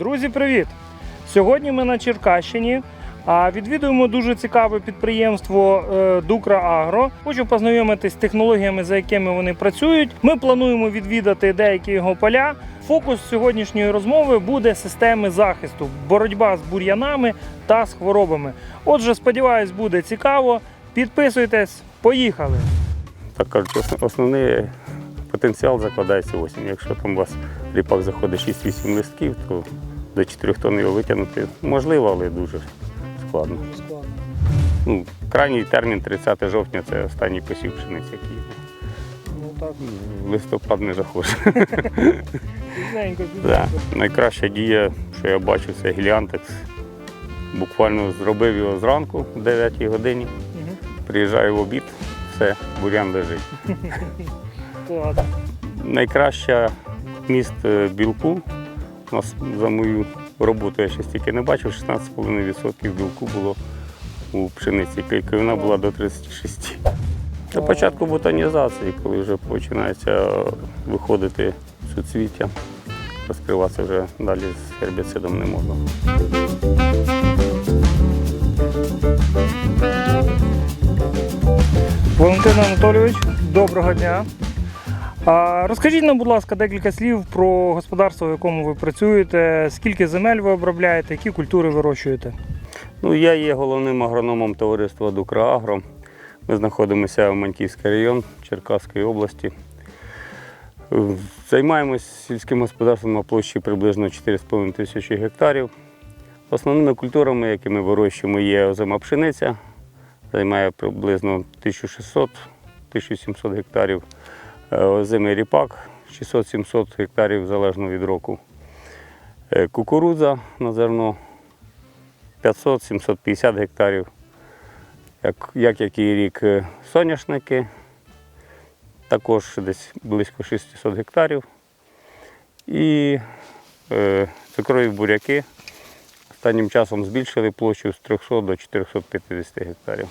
Друзі, привіт! Сьогодні ми на Черкащині. А відвідуємо дуже цікаве підприємство е, Дукра Агро. Хочу познайомитись з технологіями, за якими вони працюють. Ми плануємо відвідати деякі його поля. Фокус сьогоднішньої розмови буде системи захисту, боротьба з бур'янами та з хворобами. Отже, сподіваюсь, буде цікаво. Підписуйтесь, поїхали! Так кажуть, основний потенціал закладається осінь. Якщо там у вас ріпак заходить 6-8 листків, то до 4 тонн його витягнути можливо, але дуже складно. Ну, крайній термін 30 жовтня це останній посів пшениці, який. Ну так, в листопад не пізненько, Да. Найкраща дія, що я бачу, це гіліантекс. Буквально зробив його зранку в 9 годині, приїжджаю в обід, все, бурян лежить. Клас. Найкраща міст е, білку. У нас за мою роботу я ще стільки не бачив, 16,5% білку було у пшениці. Клейковина була до 36. На початку бутонізації, коли вже починається виходити суцвіття, розкриватися вже далі з гербіцидом не можна. Валентин Анатолійович, доброго дня. А, розкажіть нам, будь ласка, декілька слів про господарство, в якому ви працюєте, скільки земель ви обробляєте, які культури вирощуєте. Ну, я є головним агрономом товариства Дукраагро. Ми знаходимося в Маньківський район Черкаської області. Займаємось сільським господарством на площі приблизно 4,5 тисячі гектарів. Основними культурами, які ми вирощуємо, є озима пшениця, займає приблизно 1600-1700 гектарів. Е, Озимий ріпак 600-700 гектарів залежно від року. Е, Кукурудза на зерно 500-750 гектарів. Як, як який рік е, соняшники, також десь близько 600 гектарів. І е, цукрові буряки останнім часом збільшили площу з 300 до 450 гектарів.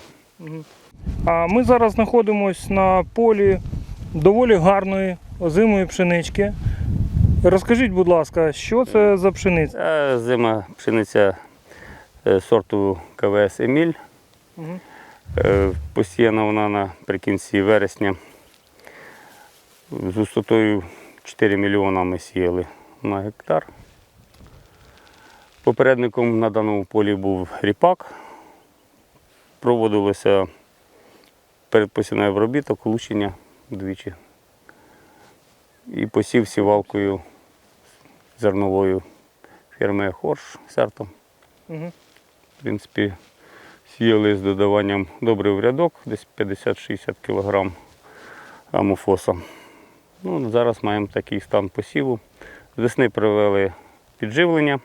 Ми зараз знаходимося на полі доволі гарної озимої пшенички. Розкажіть, будь ласка, що це за пшениця? Це зима пшениця е, сорту КВС Еміль. Мгм. Е, Посіяна вона наприкінці вересня. З густотою 4 мільйона ми сіяли на гектар. Попередником на даному полі був ріпак. Проводилося передпосівне обробіток, лучення двічі. І посів сівалкою зерновою фірми Хорш сертом. Мгм. В принципі, сіяли з додаванням добрий в рядок, десь 50-60 кг амофоса. Ну, зараз маємо такий стан посіву. З весни провели підживлення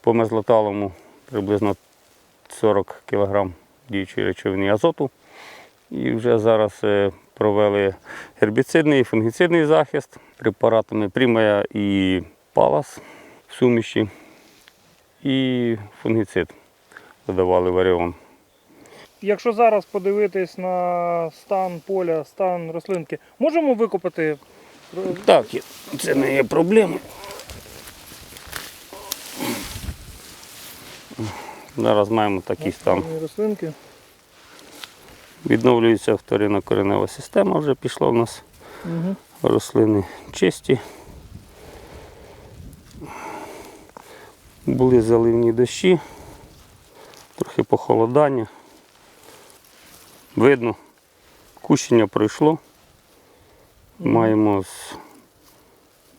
по мерзлоталому приблизно 40 кг діючої речовини азоту. І вже зараз е, провели гербіцидний і фунгіцидний захист препаратами Примая і Палас в суміші і фунгіцид додавали варіон. Якщо зараз подивитись на стан поля, стан рослинки, можемо викопати Так, це не є проблеми. Зараз маємо такий стан. Стан рослинки? Відновлюється вторинна коренева система, вже пішла у нас. Угу. Рослини чисті. Були заливні дощі, трохи похолодання. Видно, кущення пройшло. Маємо з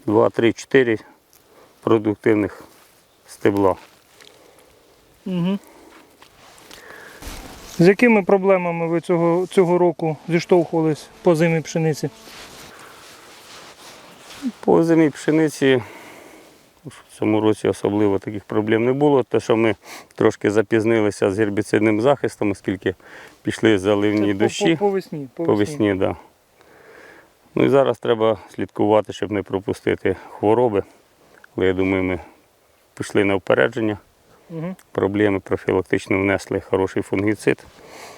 2, 3, 4 продуктивних стебла. Угу. З якими проблемами ви цього, цього року зіштовхувались по зимі пшениці? По зимі пшениці в цьому році особливо таких проблем не було. Те, що ми трошки запізнилися з гербіцидним захистом, оскільки пішли заливні Це по- дощі. По, по, весні. По, По весні, так. Да. Ну і зараз треба слідкувати, щоб не пропустити хвороби. Але я думаю, ми пішли на упередження. Угу. Проблеми профілактично внесли хороший фунгіцид.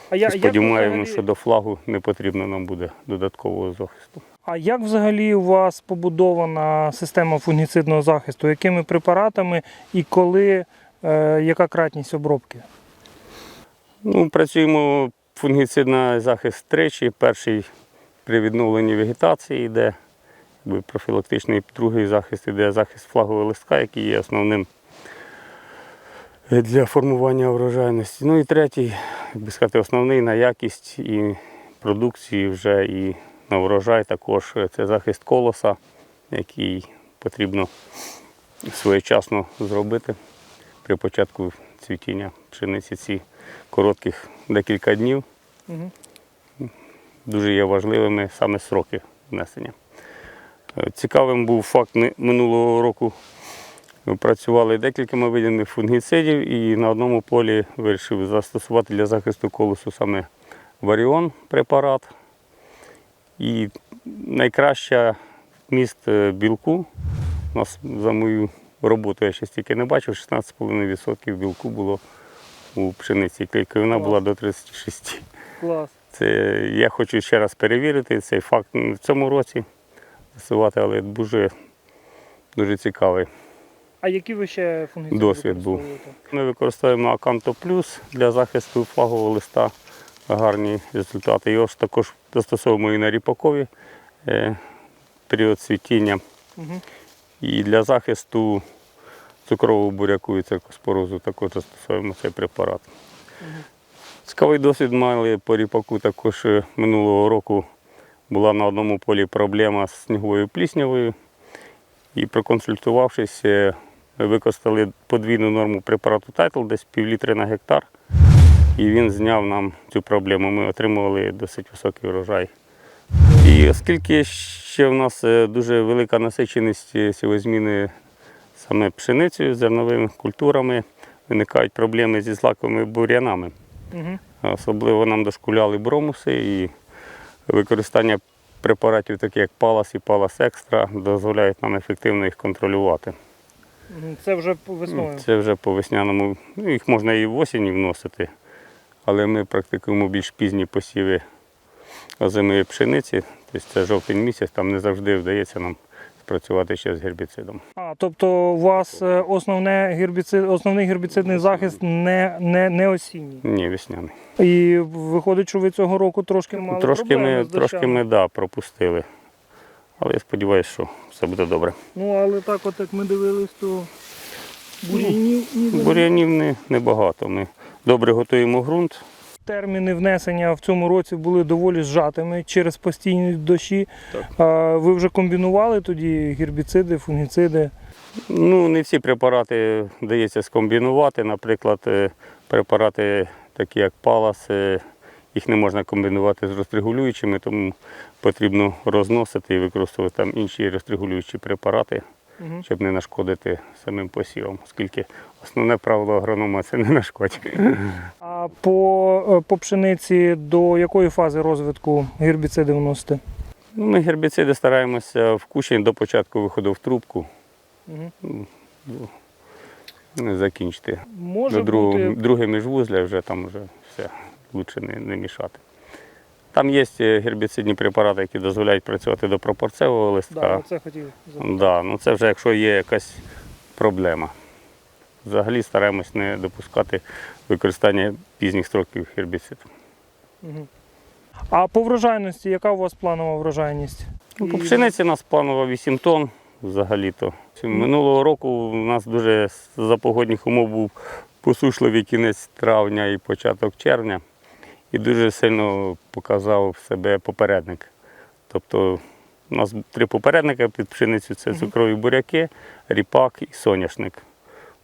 А я, сподіваємося, ви що до флагу не потрібно нам буде додаткового захисту. А як взагалі у вас побудована система фунгіцидного захисту? Якими препаратами і коли, е, яка кратність обробки? Ну, працюємо фунгіцидний захист тричі. Перший при відновленні вегетації йде, профілактичний, другий захист йде захист флагового листка, який є основним для формування врожайності. Ну і третій, як би сказати, основний на якість і продукції вже і на врожай також це захист колоса, який потрібно своєчасно зробити при початку цвітіння пшениці ці коротких декілька днів. Угу. Дуже є важливими саме сроки внесення. Е, Цікавим був факт, минулого року працювали декількома видами фунгіцидів і на одному полі вирішив застосувати для захисту колосу саме варіон препарат. І найкраща вміст е, білку у нас за мою роботу я ще стільки не бачив, 16,5% білку було у пшениці. Клейковина була до 36. Клас. Це я хочу ще раз перевірити цей факт в цьому році засувати, але дуже, дуже цікавий. А які ви ще фунгіциди Досвід був. Ми використовуємо Аканто Плюс для захисту флагового листа. Гарні результати. Його ж також застосовуємо і на ріпакові е, період цвітіння. Угу. І для захисту цукрового буряку і циркоспорозу також застосовуємо цей препарат. Цікавий досвід мали по ріпаку також е, минулого року була на одному полі проблема з сніговою пліснявою. І проконсультувавшись, е, використали подвійну норму препарату Title, десь пів літри на гектар. І він зняв нам цю проблему. Ми отримували досить високий врожай. І оскільки ще в нас е, дуже велика насиченість е, сівозміни саме пшеницею, зерновими культурами, виникають проблеми зі злаковими бур'янами. Угу. Особливо нам дошкуляли бромуси і використання препаратів, таких як Палас і Палас Екстра, дозволяють нам ефективно їх контролювати. Це вже по весною. Це вже по весняному, ну, їх можна і в осінь вносити, але ми практикуємо більш пізні посіви озимої пшениці, тобто це жовтень місяць, там не завжди вдається нам спрацювати ще з гербіцидом. А, тобто у вас е, основне гербіцид, основний гербіцидний захист не, не, не осінній. Ні, весняний. І виходить, що ви цього року трошки мали трошки проблеми ми, з трошки дощами. ми да, пропустили. Але я сподіваюся, що все буде добре. Ну, але так, от як ми дивились, то бур'янів ні Бур'янів не, небагато. Ми добре готуємо ґрунт. Терміни внесення в цьому році були доволі зжатими через постійні дощі. Так. Ви вже комбінували тоді гербіциди, фунгіциди. Ну, не всі препарати вдається скомбінувати. Наприклад, е, препарати, такі як палас, е, їх не можна комбінувати з розрегулюючими, тому потрібно розносити і використовувати там інші розрегулюючі препарати, Угу. щоб не нашкодити самим посівам, оскільки основне правило агронома це не нашкодь. А по, е, по пшениці до якої фази розвитку гербіциди вносите? Ну, Ми гербіциди стараємося в кущень до початку виходу в трубку Угу. закінчити. Може До другого, бути друге міжвузля вже там вже все, лучше не, не мішати. Там є е, гербіцидні препарати, які дозволяють працювати до пропорцевого да, листка. це хотів. Да, ну це вже якщо є якась проблема. Взагалі стараємось не допускати використання пізніх строків гербіциду. Мгм. А по врожайності, яка у вас планова врожайність? Ну, по пшениці у нас планово 8 тонн взагалі-то. Минулого року у нас дуже за погодних умов був посушливий кінець травня і початок червня. І дуже сильно показав себе попередник. Тобто у нас три попередника під пшеницю це цукрові буряки, ріпак і соняшник.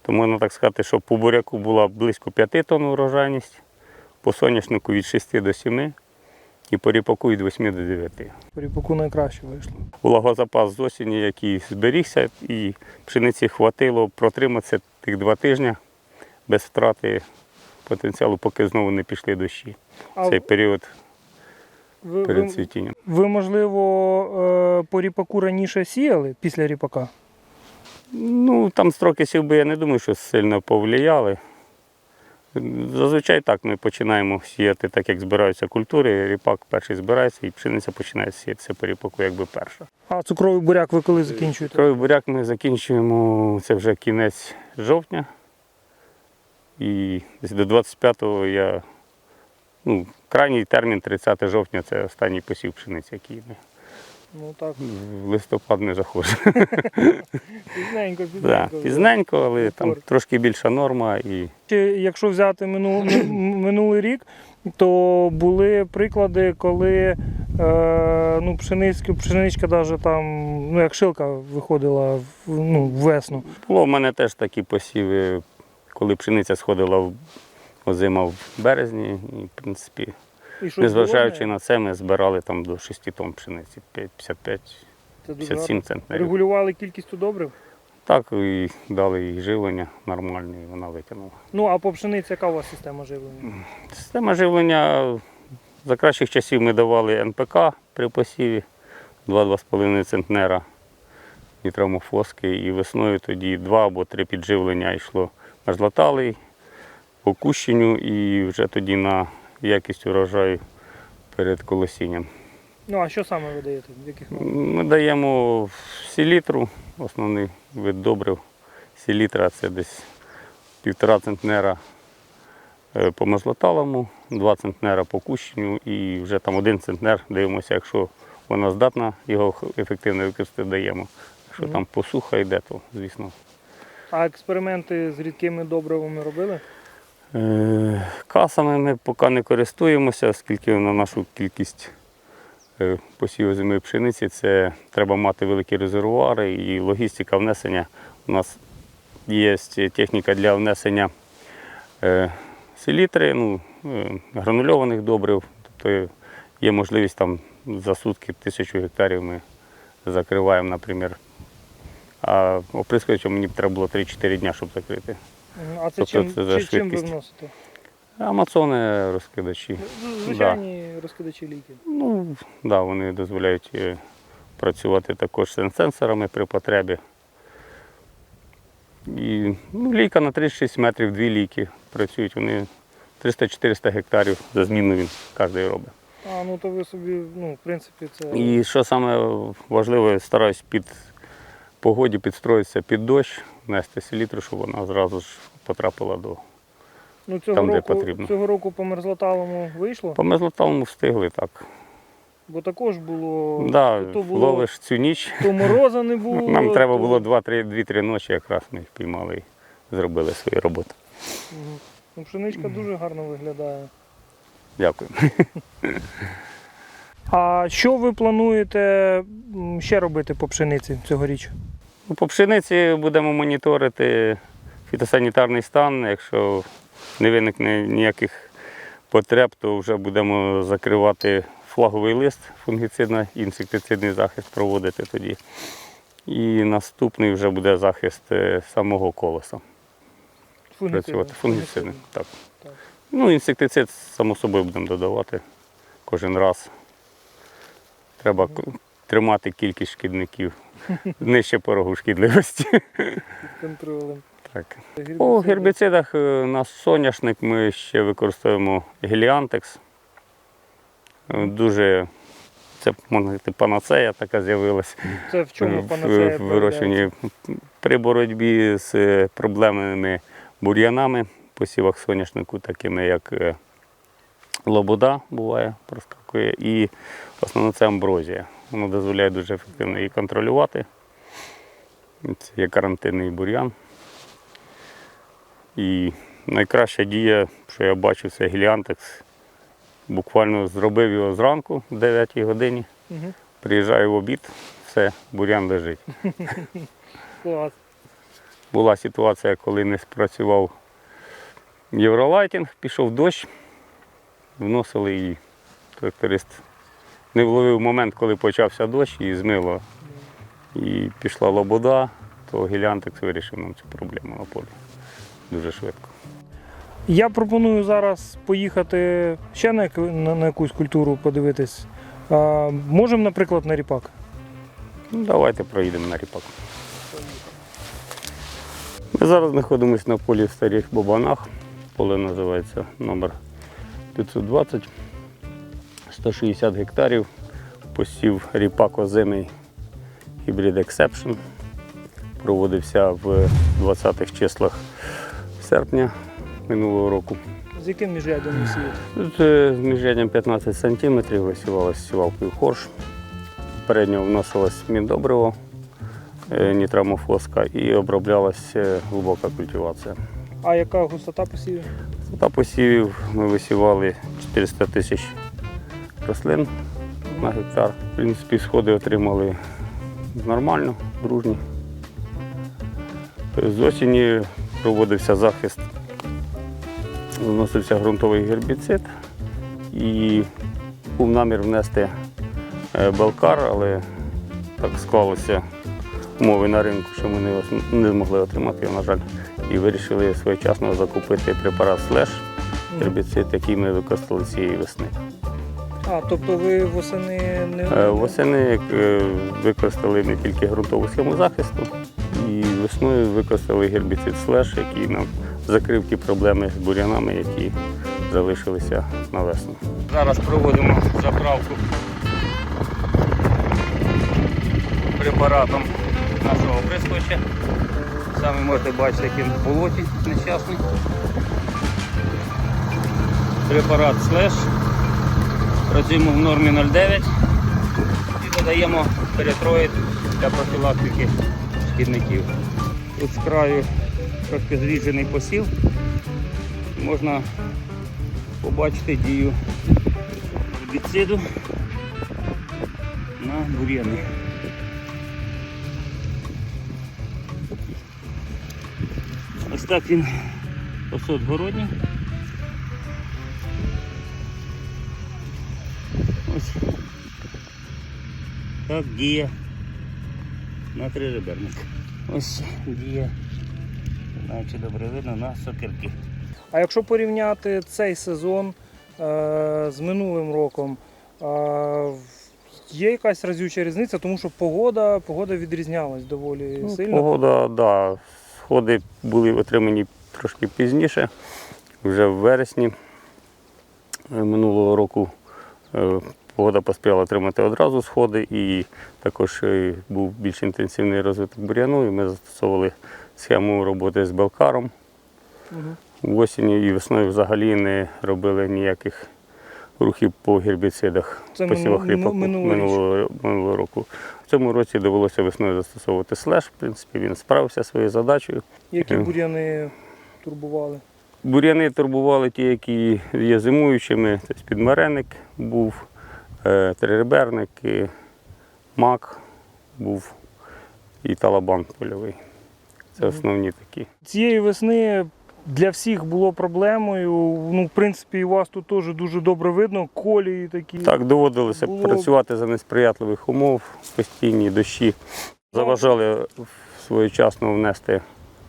То можна так сказати, що по буряку була близько 5 тонн урожайність, по соняшнику від 6 до 7 і по ріпаку від 8 до 9. По ріпаку найкраще вийшло. Влагозапас з осені, який зберігся, і пшениці хватило протриматися тих два тижні без втрати потенціалу, поки знову не пішли дощі. А Цей період ви, ви, перед цвітінням. ви, можливо, е, по ріпаку раніше сіяли після ріпака? Ну, там строки сівби, я не думаю, що сильно повлияли. Зазвичай так ми починаємо сіяти, так як збираються культури. Ріпак перший збирається і пшениця починає сіятися по ріпаку якби перша. А цукровий буряк ви коли закінчуєте? Кровий буряк ми закінчуємо, це вже кінець жовтня. І десь до 25-го я, ну, крайній термін 30 жовтня це останній посів пшениці, який ми. Ну так, В листопад не заходжу. пізненько, Да, пізненько. пізненько, але там трошки більша норма. І Чи Якщо взяти мину, м- минулий рік, то були приклади, коли е, ну, пшеницька, пшеничка даже там, ну як шилка виходила в, ну, весну. було в мене теж такі посіви, коли пшениця сходила в озима в березні. І, в принципі, І що незважаючи було? на це, ми збирали там до 6 тонн пшениці, 55, Це дуже 57 гарно. центнерів. Регулювали кількість добрив. Так, і дали їй живлення нормальне, і вона витягнула. Ну а по пшениці яка у вас система живлення? Система живлення за кращих часів ми давали НПК при посіві 2-2,5 центнера нітрамофоски, і весною тоді два або три підживлення йшло мерзлоталий, по кущенню і вже тоді на якість урожаю перед колосінням. Ну а що саме ви даєте? Яких? Ми даємо селітру, основний вид добрив. Селітра це десь півтора центнера е, по мезлоталому, два центнера по кущенню і вже там один центнер дивимося, якщо вона здатна його ефективно використати, даємо. Якщо Мгм. там посуха йде, то звісно. А експерименти з рідкими добривами робили? Е, Касами ми поки не користуємося, оскільки на нашу кількість е, посіву зими пшениці це треба мати великі резервуари і логістика внесення. У нас є техніка для внесення е, селітри, ну, гранульованих добрив. Тобто є можливість там за сутки тисячу гектарів ми закриваємо, наприклад. А оприскувачем мені треба було 3-4 дні, щоб закрити. А це Тобто чим, це чи- чим ви вносите? Амазони розкидачі. Звичайні розкидачі ліків. Ну, да, вони дозволяють е, працювати також з сенсорами при потребі. І ну, лійка на 36 метрів, дві лійки працюють. Вони 300-400 гектарів за зміну він кожен робить. А, ну то ви собі, ну, в принципі, це. І що саме важливе, стараюсь під погоді підстроїтися під дощ, внести селітру, щоб вона зразу ж потрапила до. ну, цього, там, де року, потрібно. цього року по мерзлоталому вийшло, По мезлоталому встигли так. бо також було. Да, то було ловиш цю ніч. то мороза не було. Нам треба то- було 2-3 ночі, якраз ми їх піймали і зробили свою роботу. Ну, пшеничка дуже гарно виглядає. Дякую. А що ви плануєте ще робити по пшениці цьогоріч? Ну, По пшениці будемо моніторити фітосанітарний стан. Якщо не виникне ніяких потреб, то вже будемо закривати флаговий лист фунгіцидний, інсектицидний захист проводити тоді. І наступний вже буде захист е, самого колоса. Працювати. Фунгіцидний. Так. Так. Ну, інсектицид, само собою, будемо додавати кожен раз. Треба тримати кількість шкідників нижче порогу шкідливості. Під контролем. Так. По Гербіциди. гербіцидах е, на соняшник ми ще використовуємо геліантекс. Е, Дуже це можна сказати, панацея така з'явилася Це в чому Е, панацея в вирощуванні при боротьбі з е, проблемними бур'янами, посівах соняшнику, такими як е, лобода буває, проскакує, і основно це амброзія. Воно дозволяє дуже ефективно її контролювати. Це є карантинний бур'ян. І найкраща дія, що я бачу, це геліантекс. Буквально зробив його зранку в 9 годині. Мгм. Приїжджаю в обід, все, бур'ян лежить. Клас. Була ситуація, коли не спрацював євролайтінг, пішов дощ, вносили і тракторист не вловив момент, коли почався дощ і змило. І пішла лобода, то гілянтекс вирішив нам цю проблему на полі дуже швидко. Я пропоную зараз поїхати ще на, на, на якусь культуру подивитись. А, можемо, наприклад, на ріпак. Ну, давайте проїдемо на ріпак. Ми зараз знаходимося на полі в старих бабанах. поле називається номер 520, 160 гектарів, посів ріпак озимий гібрид Exception. Проводився в 20-х числах серпня минулого року. З яким міжрядом е, з міжряддям 15 см висівалася сівалкою хорш. Передньо вносилось міндобриво, е, нітрамофоска і оброблялась е, глибока культивація. А яка густота посівів? Та посівів ми висівали 400 тисяч рослин на гектар. В принципі, сходи отримали нормально, дружні. З осені проводився захист, вносився ґрунтовий гербіцид і був намір внести е, белкар, але так склалося умови на ринку, що ми не, змогли отримати на жаль, і вирішили своєчасно закупити препарат слеш, гербіцид, який ми використали цієї весни. А, тобто ви восени не Е, Восени е, використали не тільки ґрунтову схему захисту, і весною використали гербіцид слеш, який нам закрив ті проблеми з бур'янами, які залишилися на весну. Зараз проводимо заправку препаратом нашого прискоча. Саме можете бачити, який болоті нещасний. Препарат слеш. Працюємо в нормі 0,9 і додаємо перетроїд для профілактики шкідників. Тут з краю трохи зріджений посів. Можна побачити дію гербіциду на бур'яни. Ось так він посад городній. Так діє на триреберник. Ось діє, не знаю, чи добре видно, на сокирки. А якщо порівняти цей сезон е, з минулим роком, е, є якась разюча різниця, тому що погода, погода відрізнялась доволі Ну, сильно. Погода, да, сходи були отримані трошки пізніше, вже в вересні е, минулого року. е, Погода поспіла отримати одразу сходи і також е, був більш інтенсивний розвиток бур'яну. І ми застосовували схему роботи з белкаром. Мгм. В і весною взагалі не робили ніяких рухів по гербіцидах Це посівах ріпаку минулого, минулого року. В цьому році довелося весною застосовувати слеш. В принципі, він справився своєю задачею. Які Е. бур'яни турбували? Бур'яни турбували ті, які є зимуючими. Тобто підмареник був, триреберник, і мак був і талабан польовий. Це основні такі. Цієї весни для всіх було проблемою. Ну, в принципі, і у вас тут теж дуже добре видно. Колії такі. Так, доводилося Було- працювати за несприятливих умов, постійні дощі. Заважали своєчасно внести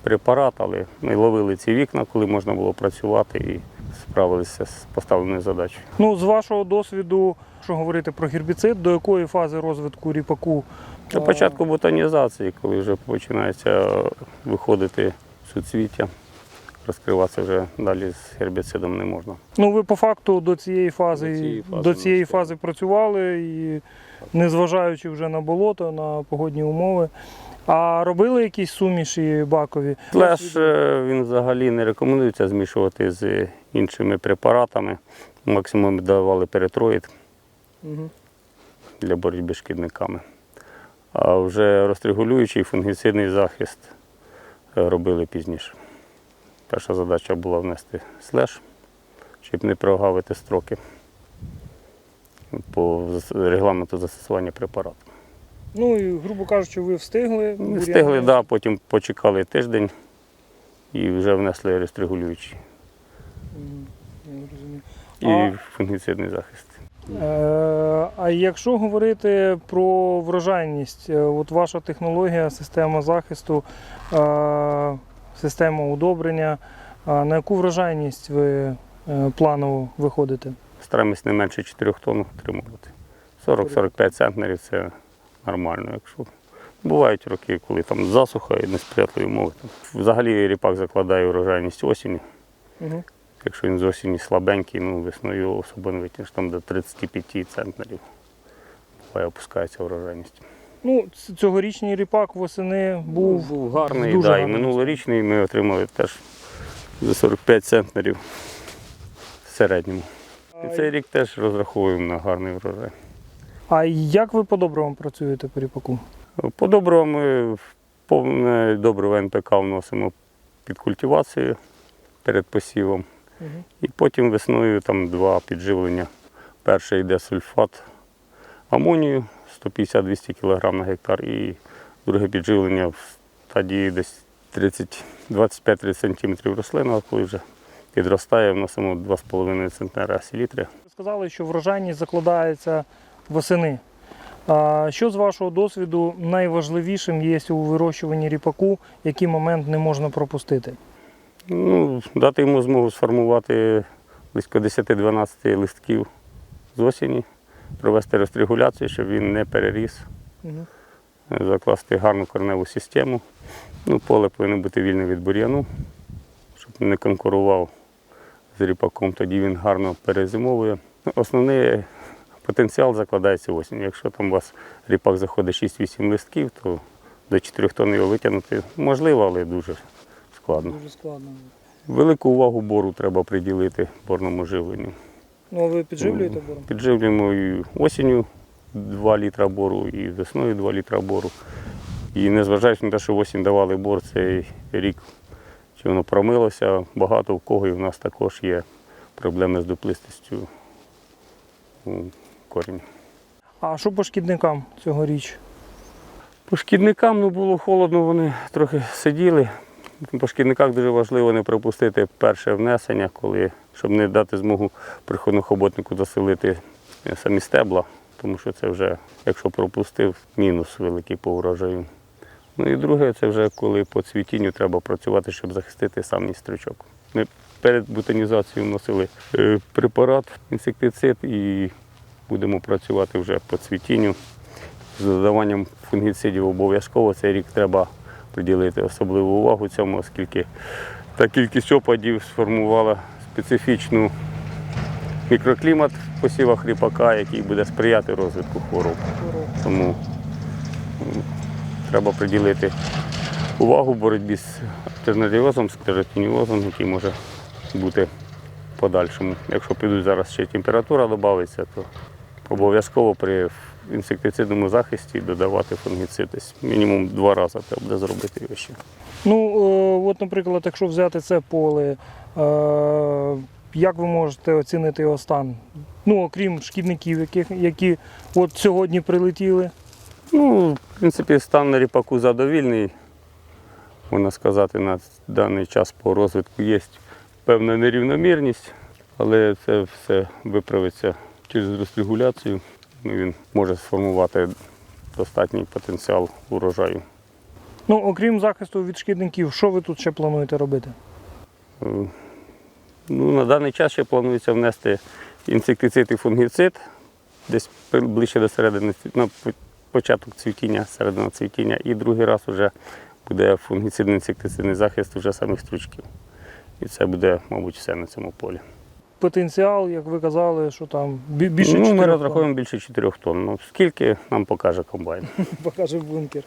препарат, але ми ловили ці вікна, коли можна було працювати і справилися з поставленою задачею. Ну, з вашого досвіду, що говорити про гербіцид, до якої фази розвитку ріпаку? На а, початку ботанізації, коли вже починається виходити суцвіття, розкриватися вже далі з гербіцидом не можна. Ну, ви по факту до цієї фази, До цієї фази до цієї фази працювали і незважаючи вже на болото, на погодні умови. А робили якісь суміші бакові? Флеш е, він взагалі не рекомендується змішувати з іншими препаратами. Максимум давали перетроїд для боротьби з шкідниками. А вже розрегулюючий фунгіцидний захист е, робили пізніше. Перша задача була внести слеш, щоб не прогавити строки по регламенту застосування препарату. Ну і, грубо кажучи, ви встигли. Ми встигли, да, потім почекали тиждень і вже внесли рестрегулюючий Мгм, я розумію. і А- фунгіцидний захист. Е, А якщо говорити про врожайність, е, от ваша технологія, система захисту, е, система удобрення, на яку врожайність ви планово виходите? Стараємось не менше 4 тонн отримувати. 40-45 центнерів це нормально. Якщо бувають роки, коли там засуха і несприятливі умови. Взагалі ріпак закладає врожайність осінню. Угу. Якщо він з осені слабенький, ну весною особо не витягнеш, там до 35 центнерів. Буває опускається врожайність. Ну, цьогорічний ріпак восени був, був гарний, дуже да, і минулорічний ми отримали теж за 45 центнерів в середньому. І цей рік теж розраховуємо на гарний врожай. А як ви по добривам працюєте по ріпаку? По доброго ми повне добриво НПК вносимо під культивацію перед посівом. І потім весною там два підживлення. Перше йде сульфат амонію 150-200 кг на гектар, і друге підживлення в стадії десь 30 25-30 см рослина, а коли вже підростає, вносимо 2,5 центнера селітри. Ви сказали, що врожайність закладається восени. Що з вашого досвіду найважливішим є у вирощуванні ріпаку, який момент не можна пропустити? Ну, дати йому змогу сформувати близько 10-12 листків з осені, провести розрегуляцію, щоб він не переріс, закласти гарну корневу систему. Ну, поле повинно бути вільне від бур'яну, щоб не конкурував з ріпаком, тоді він гарно перезимовує. Основний потенціал закладається осінь. Якщо там у вас ріпак заходить 6-8 листків, то до 4 тонн його витягнути можливо, але дуже складно. Дуже складно. Велику увагу бору треба приділити борному живленню. Ну, а ви підживлюєте бором? Підживлюємо і осінню 2 літра бору, і весною 2 літра бору. І незважаючи на те, що осінь давали бор цей рік, чи воно промилося, багато в кого і в нас також є проблеми з дуплистістю у корінь. А що по шкідникам цьогоріч? По шкідникам ну, було холодно, вони трохи сиділи. По шкідниках дуже важливо не пропустити перше внесення, коли, щоб не дати змогу приходнохоботнику заселити е, самі стебла, тому що це вже, якщо пропустив, мінус великий по урожаю. Ну і друге, це вже коли по цвітінню треба працювати, щоб захистити сам стрючок. Ми перед бутонізацією вносили е, препарат, інсектицид і будемо працювати вже по цвітінню з додаванням фунгіцидів обов'язково цей рік треба приділити особливу увагу цьому, оскільки та кількість опадів сформувала специфічну мікроклімат в посівах ріпака, який буде сприяти розвитку хвороб. Тому треба приділити увагу боротьбі з тернаріозом, з кератиніозом, який може бути в подальшому. Якщо підуть зараз ще температура додається, то обов'язково при інсектицидному захисті додавати фунгіцид. Мінімум два рази треба буде зробити його ще. Ну, е, от, наприклад, якщо взяти це поле, е, як ви можете оцінити його стан? Ну, окрім шкідників, яких, які от сьогодні прилетіли. Ну, в принципі, стан на ріпаку задовільний. Можна сказати, на даний час по розвитку є певна нерівномірність, але це все виправиться через розрегуляцію. Ну, Він може сформувати достатній потенціал урожаю. Ну, окрім захисту від шкідників, що ви тут ще плануєте робити? Е, Ну, на даний час ще планується внести інсектицид і фунгіцид десь ближче до середини на початок цвітіння, середина цвітіння, і другий раз вже буде фунгіцидний інсектицидний захист вже самих стручків. І це буде, мабуть, все на цьому полі. Потенціал, як ви казали, що там бі- більше ну, ми розраховуємо більше 4 тонн. Ну, скільки нам покаже комбайн. покаже бункер.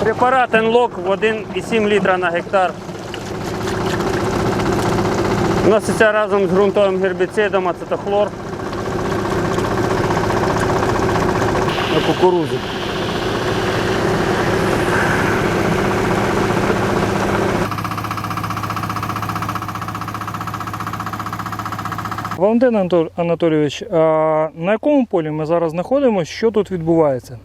Препарат Енлок в 1,7 літра на гектар. Вноситься разом з ґрунтовим гербіцидом ацетохлор на. Валентин Анатолійович, а на якому полі ми зараз знаходимося? Що тут відбувається?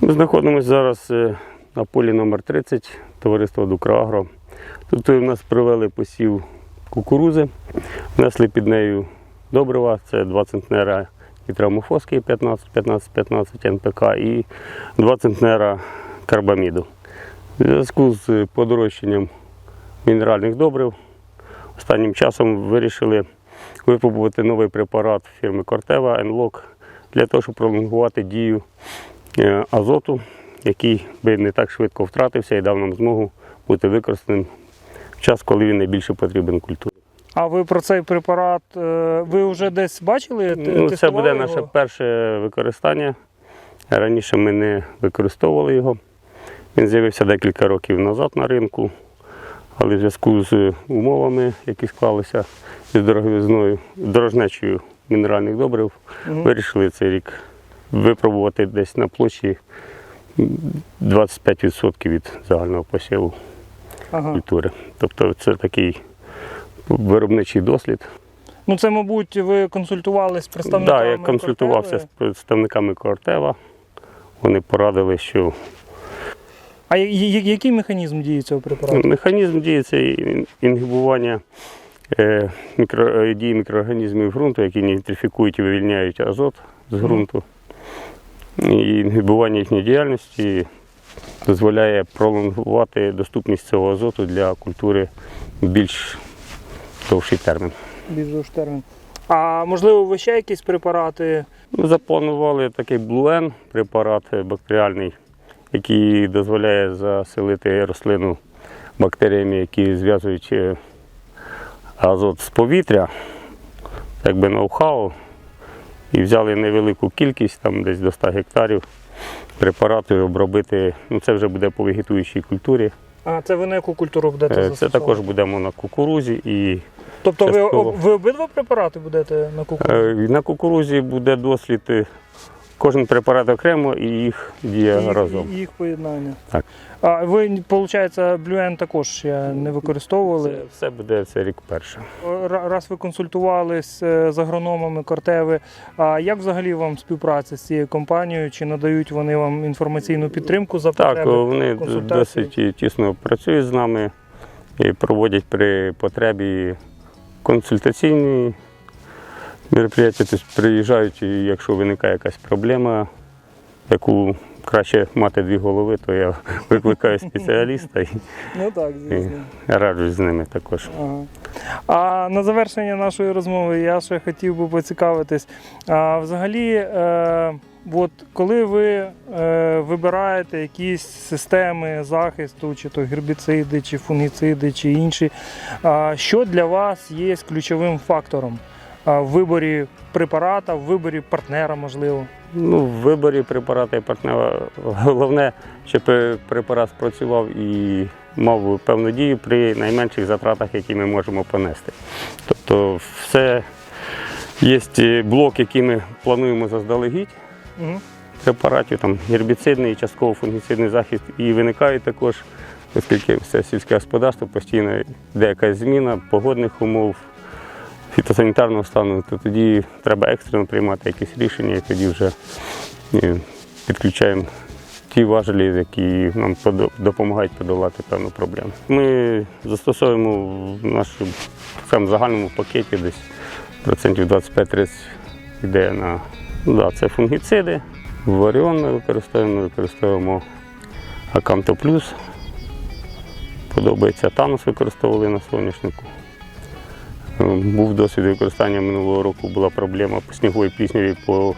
Ми знаходимося зараз е, на полі номер 30 товариства Дукраагро. Тут у нас провели посів кукурузи, внесли під нею добрива, це 2 центнера нітрамофоски 15, 15, 15 НПК і 2 центнера карбаміду. В зв'язку з подорожчанням мінеральних добрив останнім часом вирішили випробувати новий препарат фірми Кортева Enlock для того, щоб пролонгувати дію е, азоту, який би не так швидко втратився і дав нам змогу бути використаним в час, коли він найбільше потрібен культурі. А ви про цей препарат е, ви вже десь бачили? Ну, це буде його? наше перше використання. Раніше ми не використовували його. Він з'явився декілька років назад на ринку, але в зв'язку з умовами, які склалися з дороговизною, дорожнечою мінеральних добрив, Мгм. вирішили цей рік випробувати десь на площі 25% від загального посіву Ага. культури. Тобто це такий виробничий дослід. Ну це, мабуть, ви консультувалися з Так, представниками. да, я консультувався Кортеви? з представниками Кортева. Вони порадили, що А який механізм дії цього препарату? механізм дії це ін- інгібування е, мікро, е, дії мікроорганізмів ґрунту, які нітрифікують і вивільняють азот з ґрунту. І інгібування їхньої діяльності дозволяє пролонгувати доступність цього азоту для культури більш довший термін. Більш термін. А можливо, ви ще якісь препарати? Ми запланували такий блуен препарат бактеріальний, який дозволяє заселити рослину бактеріями, які зв'язують е, азот з повітря, так би ноу-хау. І взяли невелику кількість, там десь до 100 гектарів препарату і обробити. Ну, це вже буде по вегетуючій культурі. А це ви на яку культуру будете Е, Це також будемо на кукурузі і Тобто ви, частково. ви обидва препарати будете на кукурудзі? Е, На кукурузі буде дослід е, кожен препарат окремо і їх дія їх, разом. їх поєднання. Так. А ви, виходить, блюен також ще не використовували. Це все буде це рік перше. Ра- Раз ви консультувались е, з агрономами Кортеви, а як взагалі вам співпраця з цією компанією? Чи надають вони вам інформаційну підтримку за Так, потреби? вони консультації? досить тісно працюють з нами і проводять при потребі консультаційні мероприятия. Тобто приїжджають, і якщо виникає якась проблема, яку краще мати дві голови, то я викликаю спеціаліста і, Ну так, і раджусь з ними також. Ага. А на завершення нашої розмови я ще хотів би поцікавитись. А взагалі, е, от коли ви е, вибираєте якісь системи захисту, чи то гербіциди, чи фунгіциди, чи інші, а, що для вас є ключовим фактором в виборі препарата, в виборі партнера, можливо? Ну, в виборі препарата і партнера головне, щоб е, препарат спрацював і мав певну дію при найменших затратах, які ми можемо понести. Тобто, все є е, блок, який ми плануємо заздалегідь Угу. препаратів, там гербіцидний, частково фунгіцидний захист, і виникають також, оскільки все сільське господарство постійно йде якась зміна погодних умов, фітосанітарного стану, то тоді треба екстрено приймати якісь рішення, і тоді вже е, підключаємо ті важелі, які нам допомагають подолати певну проблему. Ми застосовуємо в нашому загальному пакеті десь процентів 25-30 йде на да, це фунгіциди. Варіон ми використовуємо, ми використовуємо Аканто Плюс. Подобається Танос використовували на соняшнику. Е, Був досвід використання минулого року, була проблема по сніговій плісняві по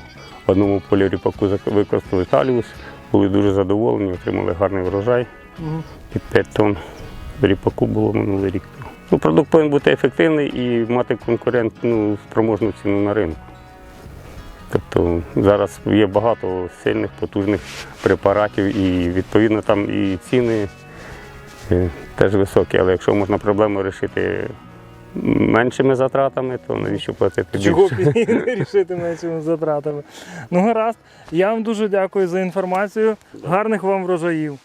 одному полі ріпаку використали таліус. Були дуже задоволені, отримали гарний врожай. Під 5 тонн ріпаку було минулий рік. Ну, продукт повинен бути ефективний і мати конкурентну спроможну ціну на ринку. Тобто зараз є багато сильних, потужних препаратів і відповідно там і ціни е, теж високі, але якщо можна проблему вирішити меншими затратами, то навіщо платити Чого більше? б і не рішити меншими затратами. Ну гаразд. Я вам дуже дякую за інформацію. Гарних вам врожаїв.